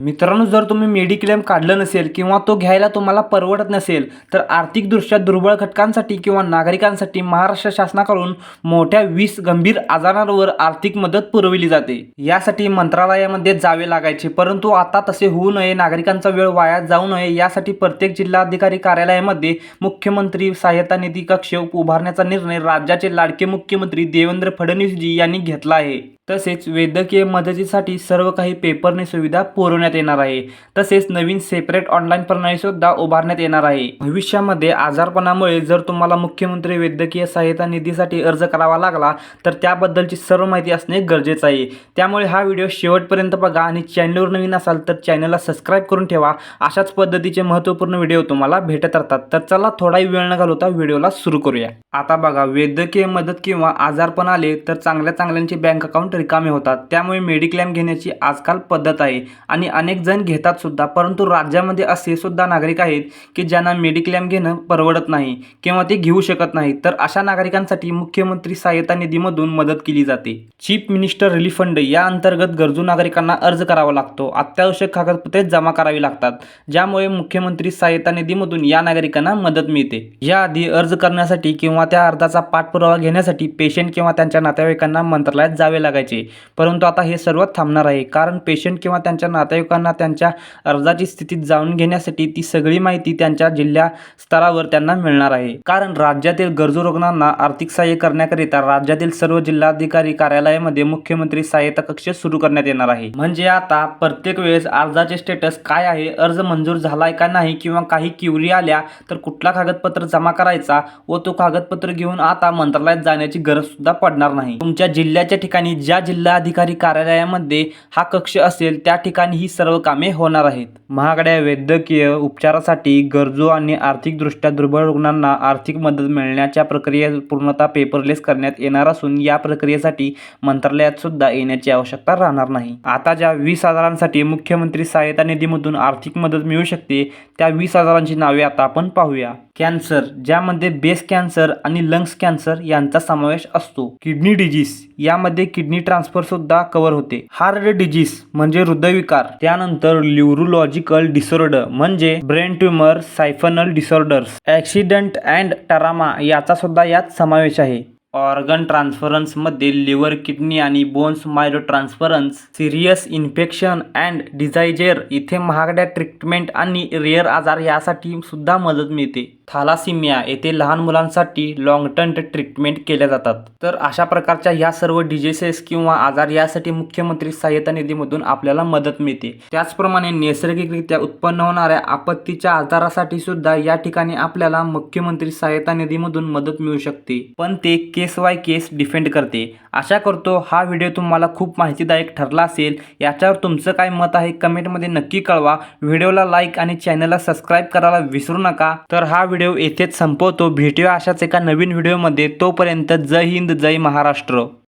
मित्रांनो जर तुम्ही मेडिक्लेम काढलं नसेल किंवा तो घ्यायला तुम्हाला परवडत नसेल तर आर्थिकदृष्ट्या दुर्बळ घटकांसाठी किंवा नागरिकांसाठी महाराष्ट्र शासनाकडून मोठ्या वीस गंभीर आजारांवर आर्थिक मदत पुरविली जाते. यासाठी मंत्रालयामध्ये जावे लागायचे परंतु आता तसे होऊ नये नागरिकांचा वेळ वाया जाऊ नये यासाठी प्रत्येक जिल्हाधिकारी कार्यालयामध्ये मुख्यमंत्री सहाय्यता निधी कक्ष उभारण्याचा निर्णय राज्याचे लाडके मुख्यमंत्री देवेंद्र फडणवीसजी यांनी घेतला आहे. तसेच वैद्यकीय मदतीसाठी सर्व काही पेपरने सुविधा पुरवण्यात येणार आहे. तसेच नवीन सेपरेट ऑनलाईन प्रणालीसुद्धा उभारण्यात येणार आहे. भविष्यामध्ये आजारपणामुळे जर तुम्हाला मुख्यमंत्री वैद्यकीय सहायता निधीसाठी अर्ज करावा लागला तर त्याबद्दलची सर्व माहिती असणे गरजेचं आहे. त्यामुळे हा व्हिडिओ शेवटपर्यंत बघा आणि चॅनलवर नवीन असाल तर चॅनलला सबस्क्राईब करून ठेवा. अशाच पद्धतीचे महत्त्वपूर्ण व्हिडिओ तुम्हाला भेटत राहतात. तर चला थोडाही वेळ न घालवता व्हिडिओला सुरू करूया. आता बघा वैद्यकीय मदत किंवा आजारपण आले तर चांगल्या चांगल्यांचे बँक अकाउंट रिकामे होतात. त्यामुळे मेडिक्लेम घेण्याची आजकाल पद्धत आहे. आणि अनेक जण घेतात सुद्धा परंतु राज्यामध्ये असे सुद्धा नागरिक आहेत की ज्यांना मेडिक्लेम घेणं परवडत नाही किंवा ते घेऊ शकत नाही तर अशा नागरिकांसाठी मुख्यमंत्री सहाय्यता निधीमधून मदत केली जाते. चीफ मिनिस्टर रिलीफ फंड या अंतर्गत गरजू नागरिकांना अर्ज करावा लागतो. अत्यावश्यक कागदपत्रे जमा करावी लागतात. ज्यामुळे मुख्यमंत्री सहाय्यता निधीमधून या नागरिकांना मदत मिळते. याआधी अर्ज करण्यासाठी किंवा त्या अर्जाचा पाठपुरावा घेण्यासाठी पेशंट किंवा त्यांच्या नातेवाईकांना मंत्रालयात जावे लागायचे. परंतु आता हे सर्व थांबणार आहे. कारण पेशंट किंवा त्यांच्या नातेवाईकांना त्यांच्या अर्जाची स्थिती जाणून घेण्यासाठी ती सगळी माहिती त्यांच्या जिल्हा स्तरावर त्यांना मिळणार आहे. कारण राज्यातील गरजू रुग्णांना आर्थिक सहाय्य करण्याकरिता राज्यातील सर्व जिल्हाधिकारी कार्यालयामध्ये मुख्यमंत्री सहायता कक्ष सुरू करण्यात येणार आहे. म्हणजे आता प्रत्येक वेळेस अर्जाचे स्टेटस काय आहे? अर्ज मंजूर झालाय का नाही? किंवा काही क्युरी आल्या तर कुठला कागदपत्र जमा करायचा व तो कागदपत्र घेऊन आता मंत्रालयात जाण्याची गरज सुद्धा पडणार नाही. तुमच्या जिल्ह्याच्या ठिकाणी ज्या जिल्हाधिकारी कार्यालयामध्ये हा कक्ष असेल त्या ठिकाणी ही सर्व कामे होणार आहेत. महागड्या वैद्यकीय उपचारासाठी गरजू आणि आर्थिकदृष्ट्या दुर्बल रुग्णांना आर्थिक मदत मिळण्याच्या प्रक्रियेत पूर्णतः पेपरलेस करण्यात येणार असून या प्रक्रियेसाठी मंत्रालयात सुद्धा येण्याची आवश्यकता राहणार नाही. आता ज्या वीस हजारांसाठी मुख्यमंत्री सहायता निधीमधून आर्थिक मदत मिळू शकते त्या वीस हजारांची नावे आता आपण पाहूया. कॅन्सर ज्यामध्ये बेस कॅन्सर आणि लंग्स कॅन्सर यांचा समावेश असतो. किडनी डिजीज यामध्ये किडनी ट्रान्सफर सुद्धा कव्हर होते. हार्ट डिजीज म्हणजे हृदयविकार. त्यानंतर ल्युरोलॉजिकल डिसऑर्डर म्हणजे brain tumour spinal disorders. Accident and trauma याचा सुद्धा यात समावेश आहे. ऑर्गन ट्रान्सफरन्समध्ये लिव्हर किडनी आणि bones marrow transfers serious infection and diseases इथे महागड्या ट्रीटमेंट आणि रेअर आजार यासाठी सुद्धा मदत मिळते. थालासिमिया येथे लहान मुलांसाठी लॉंग टर्म ट्रीटमेंट केल्या जातात. तर अशा प्रकारच्या ह्या सर्व डिजेसेस किंवा आजार यासाठी मुख्यमंत्री सहाय्यता निधीमधून आपल्याला मदत मिळते. त्याचप्रमाणे नैसर्गिकरित्या उत्पन्न होणाऱ्या आपत्तीच्या आजारासाठी सुद्धा या ठिकाणी आपल्याला मुख्यमंत्री सहाय्यता निधीमधून मदत मिळू शकते. पण ते केस वाय केस डिफेंड करते. आशा करतो हा व्हिडिओ तुम्हाला खूप माहितीदायक ठरला असेल. याच्यावर तुमचं काय मत आहे कमेंटमध्ये नक्की कळवा. व्हिडिओला लाईक आणि चॅनलला सबस्क्राईब करायला विसरू नका. तर हा व्हिडिओ व्हिडिओ येथेच संपवतो. भेटूया अशाच एका नवीन व्हिडिओमध्ये. तोपर्यंत जय हिंद जय महाराष्ट्र.